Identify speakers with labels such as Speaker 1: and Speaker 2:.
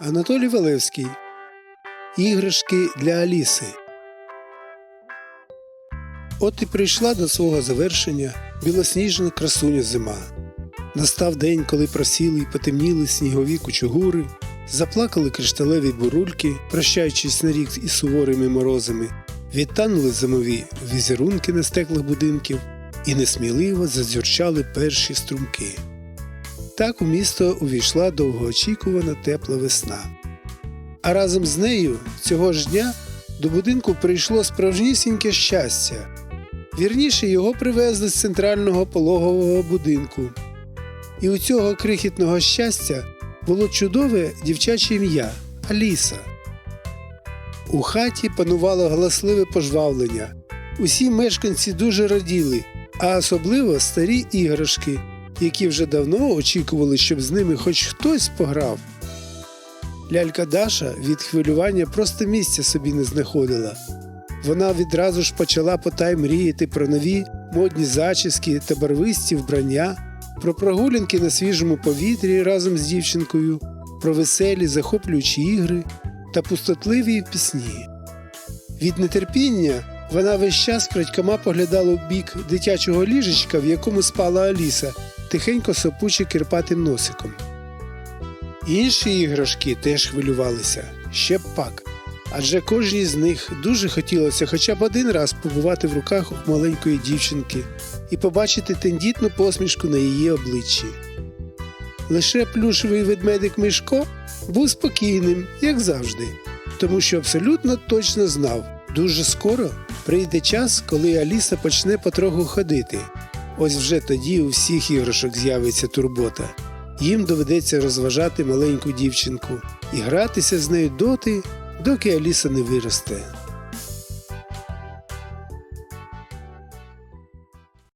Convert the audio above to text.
Speaker 1: Анатолій Валевський. Іграшки для Аліси. От і прийшла до свого завершення білосніжна красуня зима. Настав день, коли просіли й потемніли снігові кучугури, заплакали кришталеві бурульки, прощаючись на рік із суворими морозами, відтанули зимові візерунки на стеклах будинків і несміливо зазюрчали перші струмки. Так у місто увійшла довгоочікувана тепла весна. А разом з нею цього ж дня до будинку прийшло справжнісіньке щастя. Вірніше його привезли з центрального пологового будинку. І у цього крихітного щастя було чудове дівчаче ім'я Аліса. У хаті панувало галасливе пожвавлення. Усі мешканці дуже раділи, а особливо старі іграшки, які вже давно очікували, щоб з ними хоч хтось пограв. Лялька Даша від хвилювання просто місця собі не знаходила. Вона відразу ж почала потай мріяти про нові модні зачіски та барвисті вбрання, про прогулянки на свіжому повітрі разом з дівчинкою, про веселі захоплюючі ігри та пустотливі пісні. Від нетерпіння вона весь час крадькома поглядала в бік дитячого ліжечка, в якому спала Аліса, тихенько сопучи кирпатим носиком. Інші іграшки теж хвилювалися ще б пак, адже кожній з них дуже хотілося хоча б один раз побувати в руках у маленької дівчинки і побачити тендітну посмішку на її обличчі. Лише плюшевий ведмедик Мишко був спокійним, як завжди, тому що абсолютно точно знав, дуже скоро прийде час, коли Аліса почне потроху ходити. Ось вже тоді у всіх іграшок з'явиться турбота. Їм доведеться розважати маленьку дівчинку і гратися з нею доти, доки Аліса не виросте.